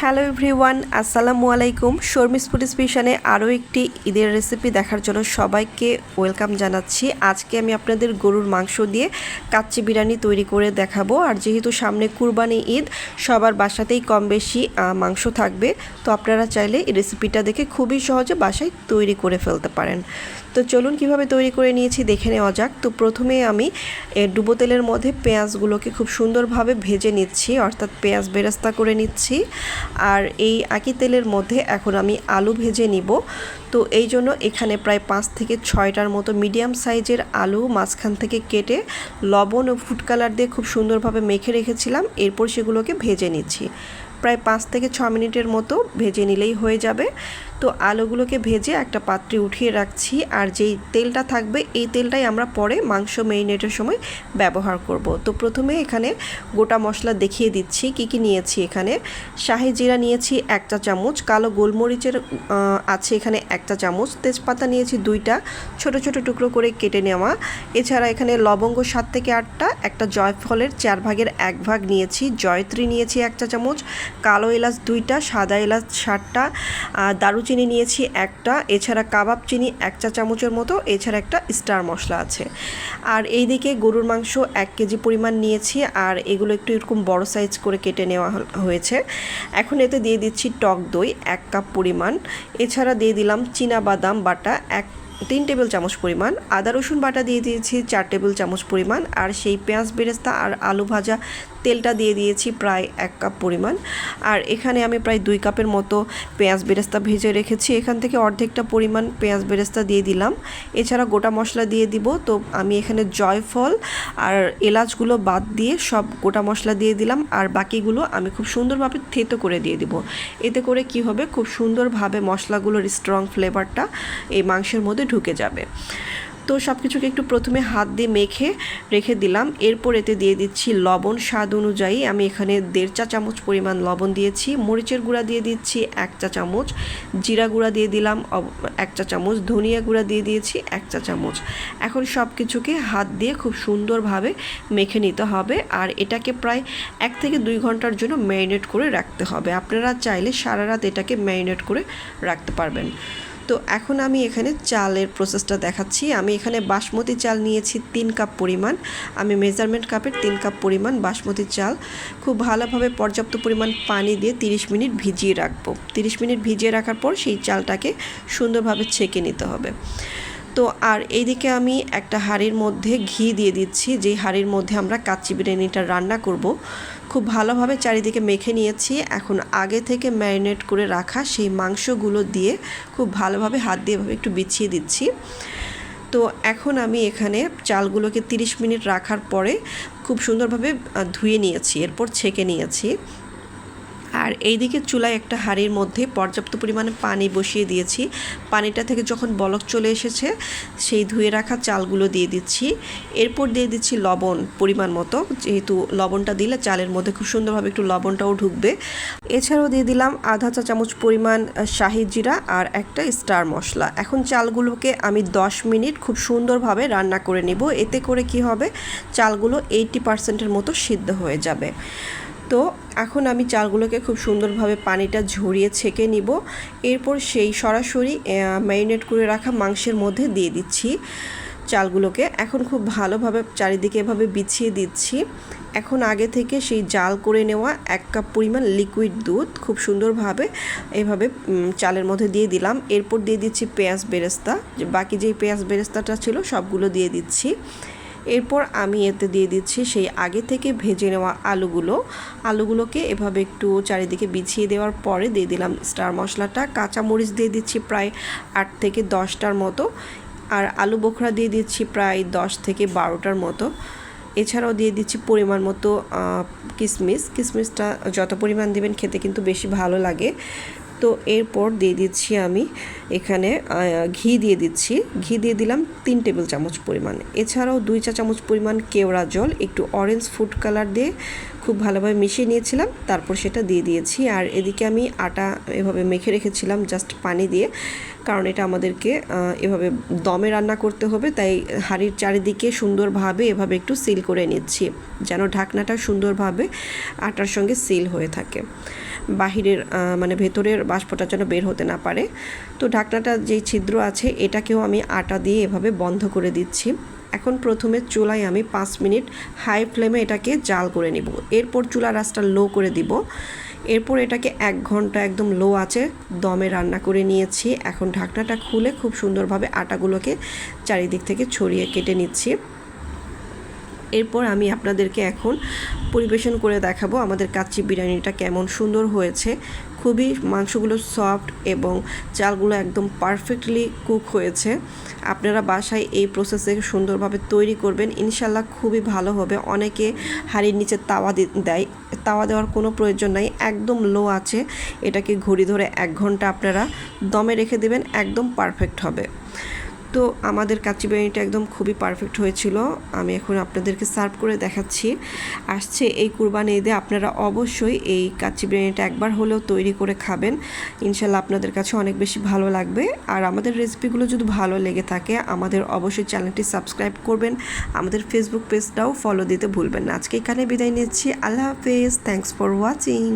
Hello everyone, আসসালামু আলাইকুম। Sharmi's food স্পেশনে আরও একটি ঈদের রেসিপি দেখার জন্য সবাইকে ওয়েলকাম জানাচ্ছি। আজকে আমি আপনাদের গরুর মাংস দিয়ে কাচ্চি বিরিয়ানি তৈরি করে দেখাবো। আর যেহেতু সামনে কুরবানি ঈদ, সবার বাসাতেই কম বেশি মাংস থাকবে। তো আপনারা চাইলে এই রেসিপিটা দেখে খুবই সহজে বাসায় তৈরি করে ফেলতে পারেন। তো চলুন কীভাবে তৈরি করে নিয়েছি দেখে নেওয়া যাক। তো প্রথমে আমি ডুবো তেলের মধ্যে পেঁয়াজগুলোকে খুব সুন্দরভাবে ভেজে নিচ্ছি, অর্থাৎ পেঁয়াজ বেরাস্তা করে নিচ্ছি। আর এই একই তেলের মধ্যে এখন আমি আলু ভেজে নিব। তো এই জন্য এখানে প্রায় পাঁচ থেকে ছয়টার মতো মিডিয়াম সাইজের আলু মাঝখান থেকে কেটে লবণ ও ফুড কালার দিয়ে খুব সুন্দরভাবে মেখে রেখেছিলাম। এরপর সেগুলোকে ভেজে নিচ্ছি। প্রায় পাঁচ থেকে ছ মিনিটের মতো ভেজে নিলেই হয়ে যাবে। তো আলুগুলোকে ভেজে একটা পাত্রে উঠিয়ে রাখছি আর যেই তেলটা থাকবে, এই তেলটাই আমরা পরে মাংস মেরিনেটের সময় ব্যবহার করব। তো প্রথমে এখানে গোটা মশলা দেখিয়ে দিচ্ছি, কি কি নিয়েছি এখানে। শাহি জিরা নিয়েছি এক চা চামচ, কালো গোলমরিচের আছে এখানে এক চা চামচ, তেজপাতা নিয়েছি দুইটা, ছোট ছোট টুকরো করে কেটে নেওয়া। এছাড়া এখানে লবঙ্গ সাত থেকে আটটা, একটা জয়ফলের চার ভাগের এক ভাগ নিয়েছি, জয়ত্রী নিয়েছি এক চা চামচ কালো এলাচ দুইটা, সাদা এলাচ ষাটটা দারুচিনি নিয়েছি একটা, এছাড়া কাবাব চিনি এক চা চামচের মতো, এছাড়া একটা স্টার মশলা আছে। আর এইদিকে গরুর মাংস এক কেজি পরিমাণ নিয়েছি, আর এগুলো একটু এরকম বড় সাইজ করে কেটে নেওয়া হয়েছে। এখন এতে দিয়ে দিচ্ছি টক দই এক কাপ পরিমাণ, এছাড়া দিয়ে দিলাম চীনা বাদাম বাটা এক, তিন টেবিল চামচ পরিমাণ, আদা রসুন বাটা দিয়ে দিয়েছি চার টেবিল চামচ পরিমাণ, আর সেই পেঁয়াজ বেরেস্তা আর আলু ভাজা তেলটা দিয়ে দিয়েছি প্রায় এক কাপ পরিমাণ। আর এখানে আমি প্রায় দুই কাপের মতো পেঁয়াজ বেরেস্তা ভেজে রেখেছি। এখান থেকে অর্ধেকটা পরিমাণ পেঁয়াজ বেরেস্তা দিয়ে দিলাম। এছাড়া গোটা মশলা দিয়ে দিব। তো আমি এখানে জয়ফল আর এলাচগুলো বাদ দিয়ে সব গোটা মশলা দিয়ে দিলাম। আর বাকিগুলো আমি খুব সুন্দরভাবে থেতো করে দিয়ে দিব। এতে করে কি হবে? খুব সুন্দরভাবে মশলাগুলোর স্ট্রং ফ্লেভারটা এই মাংসের মধ্যে ঢুকে যাবে। তো সব কিছুকে একটু প্রথমে হাত দিয়ে মেখে রেখে দিলাম। এরপর এতে দিয়ে দিচ্ছি লবণ, স্বাদ অনুযায়ী। আমি এখানে দেড় চা চামচ পরিমাণ লবণ দিয়েছি। মরিচের গুঁড়া দিয়ে দিচ্ছি এক চা চামচ। জিরা গুঁড়া দিয়ে দিলাম এক চা চামচ। ধনিয়া গুঁড়া দিয়ে দিয়েছি এক চা চামচ। এখন সব কিছুকে হাত দিয়ে খুব সুন্দরভাবে মেখে নিতে হবে। আর এটাকে প্রায় এক থেকে দুই ঘণ্টার জন্য ম্যারিনেট করে রাখতে হবে। আপনারা চাইলে সারা রাত এটাকে ম্যারিনেট করে রাখতে পারবেন। তো এখন আমি এখানে চালের প্রসেসটা দেখাচ্ছি। আমি এখানে বাসমতি চাল নিয়েছি তিন কাপ পরিমাণ। আমি মেজারমেন্ট কাপের তিন কাপ পরিমাণ বাসমতি চাল। খুব ভালোভাবে পর্যাপ্ত পরিমাণ পানি দিয়ে 30 মিনিট ভিজিয়ে রাখব। 30 মিনিট ভিজিয়ে রাখার পর সেই চালটাকে সুন্দরভাবে ছেঁকে নিতে হবে। তো আর এইদিকে আমি একটা হাঁড়ির মধ্যে ঘি দিয়ে দিচ্ছি। যেই হাঁড়ির মধ্যে আমরা কাচ্চি বিরিয়ানিটা রান্না করব, খুব ভালোভাবে চারিদিকে মেখে নিয়েছি। এখন আগে থেকে ম্যারিনেট করে রাখা সেই মাংসগুলো দিয়ে খুব ভালোভাবে হাত দিয়ে একটু বিছিয়ে দিচ্ছি। তো এখন আমি এখানে চালগুলোকে 30 মিনিট রাখার পরে খুব সুন্দরভাবে ধুয়ে নিয়েছি, এরপর ছেঁকে নিয়েছি। আর এইদিকে চুলায় একটা হাঁড়ির মধ্যে পর্যাপ্ত পরিমাণে পানি বসিয়ে দিয়েছি। পানিটা থেকে যখন বলক চলে এসেছে, সেই ধুয়ে রাখা চালগুলো দিয়ে দিচ্ছি। এরপর দিয়ে দিচ্ছি লবণ পরিমাণ মতো। যেহেতু লবণটা দিলে চালের মধ্যে খুব সুন্দরভাবে একটু লবণটাও ঢুকবে। এছাড়াও দিয়ে দিলাম আধা চা চামচ পরিমাণ শাহি জিরা আর একটা স্টার মশলা। এখন চালগুলোকে আমি 10 মিনিট খুব সুন্দরভাবে রান্না করে নিব। এতে করে কি হবে? চালগুলো এইটি পার্সেন্টের মতো সিদ্ধ হয়ে যাবে। তো এখন আমি চালগুলোকে খুব সুন্দরভাবে পানিটা ঝরিয়ে ছেঁকে নিব। এরপর সেই সরাসরি ম্যারিনেট করে রাখা মাংসের মধ্যে দিয়ে দিচ্ছি চালগুলোকে। এখন খুব ভালোভাবে চারিদিকে এভাবে বিছিয়ে দিচ্ছি। এখন আগে থেকে সেই জাল করে নেওয়া এক কাপ পরিমাণ লিকুইড দুধ খুব সুন্দরভাবে এভাবে চালের মধ্যে দিয়ে দিলাম। এরপর দিয়ে দিচ্ছি পেঁয়াজ বেরেস্তা। বাকি যেই পেঁয়াজ বেরেস্তাটা ছিল সবগুলো দিয়ে দিচ্ছি। এরপর আমি এতে দিয়ে দিচ্ছি সেই আগে থেকে ভেজে নেওয়া আলুগুলো। আলুগুলোকে এভাবে একটু চারিদিকে বিছিয়ে দেওয়ার পরে দিয়ে দিলাম স্টার মশলাটা। কাঁচামরিচ দিয়ে দিচ্ছি প্রায় আট থেকে দশটার মতো। আর আলু বোখরা দিয়ে দিচ্ছি প্রায় দশ থেকে বারোটার মতো। এছাড়াও দিয়ে দিচ্ছি পরিমাণ মতো কিশমিশ কিশমিশটা যত পরিমাণ দেবেন খেতে কিন্তু বেশি ভালো লাগে। তো এরপর দিয়ে দিচ্ছি আমি এখানে ঘি দিয়ে দিচ্ছি। ঘি দিয়ে দিলাম তিন টেবিল চামচ পরিমাণ। এছাড়াও দুই চা চামচ পরিমাণ কেওড়া জল, একটু অরেঞ্জ ফুড কালার দিয়ে খুব ভালোভাবে মিশিয়ে নিয়েছিলাম। তারপর সেটা দিয়ে দিয়েছি। আর এদিকে আমি আটা এভাবে মেখে রেখেছিলাম জাস্ট পানি দিয়ে। কারণ এটা আমাদেরকে এভাবে দমে রান্না করতে হবে, তাই হাঁড়ির চারিদিকে সুন্দরভাবে এভাবে একটু সিল করে নিচ্ছি, যেন ঢাকনাটা সুন্দরভাবে আটার সঙ্গে সিল হয়ে থাকে। বাহিরের মানে ভেতরের বাষ্পটা যেন বের হতে না পারে। তো ঢাকনাটা যেই ছিদ্র আছে, এটাকেও আমি আটা দিয়ে এভাবে বন্ধ করে দিচ্ছি। এখন প্রথমে চুলায় আমি পাঁচ মিনিট হাই ফ্লেমে এটাকে জাল করে নিব। এরপর চুলা রাসটা লো করে দিব। এরপর এটাকে এক ঘণ্টা একদম লো আছে দমে রান্না করে নিয়েছি। এখন ঢাকনাটা খুলে খুব সুন্দরভাবে আটাগুলোকে চারিদিক থেকে ছড়িয়ে কেটে নিচ্ছি। এরপর আমি আপনাদেরকে এখন পরিবেশন করে দেখাবো আমাদের কাচ্চি বিরিয়ানিটা কেমন সুন্দর হয়েছে। খুবই মাংসগুলো সফট এবং চালগুলো একদম পারফেক্টলি কুক হয়েছে। আপনারা বাসায় এই প্রসেসে সুন্দরভাবে তৈরি করবেন। ইনশাল্লাহ খুবই ভালো হবে। অনেকে হাড়ির নিচে তাওয়া দেয়। তাওয়া দেওয়ার কোনো প্রয়োজন নাই। একদম লো আছে। এটাকে ঘড়ি ধরে এক ঘণ্টা আপনারা দমে রেখে দেবেন। একদম পারফেক্ট হবে। তো আমাদের কাচ্চি বিরিয়ানিটা একদম খুবই পারফেক্ট হয়েছিল। আমি এখন আপনাদেরকে সার্ভ করে দেখাচ্ছি। আসছে এই কুরবানি ঈদে আপনারা অবশ্যই এই কাচ্চি বিরিয়ানিটা একবার হলেও তৈরি করে খাবেন। ইনশাল্লাহ আপনাদের কাছে অনেক বেশি ভালো লাগবে। আর আমাদের রেসিপিগুলো যদি ভালো লেগে থাকে, আমাদের অবশ্যই চ্যানেলটি সাবস্ক্রাইব করবেন। আমাদের ফেসবুক পেজটাও ফলো দিতে ভুলবেন না। আজকে এখানে বিদায় নিচ্ছি। আল্লাহ হাফেজ। Thanks for watching